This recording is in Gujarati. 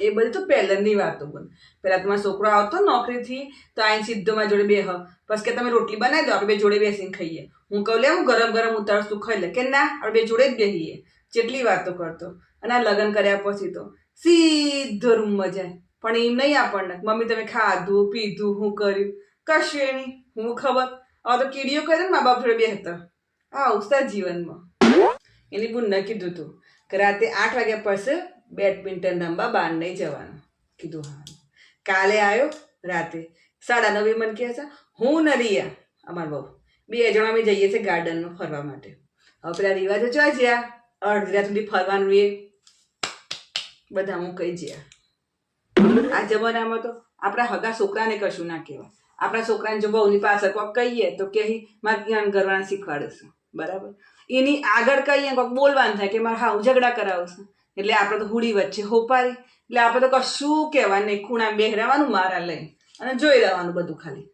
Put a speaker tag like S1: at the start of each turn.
S1: એ બધી તો પહેલાંની વાતો બોલ. પહેલાં તમારો છોકરો આવતો નોકરીથી, તો આઈને સીધો મારી જોડે બેહ. બસ કે તમે રોટલી બનાવી દો, આપણે બે જોડે બેસીને ખાઈએ. હું કહું, લે, હું ગરમ ગરમ ઉતારસ તું ખાઈ લે. કે, ના, આપણે બે જોડે જ બેસીએ જેટલી વાતો કરતો. અને આ લગ્ન કર્યા પછી તો સીધો રૂમમાં જાય. પણ એમ નહીં આપણને. મમ્મી, તમે ખાધું, પીધું, હું કર્યું? કશું નહીં. હું ખબર. હવે તો કીડીઓ કરે ને મા બાપ જોડે બેસતા આ ઉત્સાહ જીવનમાં. એની બુનને કીધું તું કે રાતે આઠ વાગ્યા પછી બેડમિન્ટન રમવા બહાર નહીં જવાનું. કીધું હા. કાલે આવ્યો રાતે. સાડા નવે મને કહે છે, હું નરિયા. રિયા અમાર બહુ. બે જણા અમે જઈએ છીએ ગાર્ડનમાં ફરવા માટે. હવે પેલા રિવાજો જોઈ જ્યાં? અડધી રાત સુધી ફરવાનું એ. બધા હું કહી જ્યા. આ જમાનામાં તો આપણા હગા છોકરાને કશું ના કહેવાય. આપણા છોકરાને જો બહુની પાછળ કોક કહીએ તો કે મારે જ્ઞાન કરવાના શીખવાડશું બરાબર? એની આગળ કહીએ કોઈક બોલવાનું થાય કે મારે હું ઝઘડા કરાવશું એટલે આપણે તો હુડી વચ્ચે હોપારી એટલે આપણે તો કશું કહેવાનું નહીં. ખૂણા બેહરાવાનું મારા લઈ અને જોઈ રહેવાનું બધું ખાલી.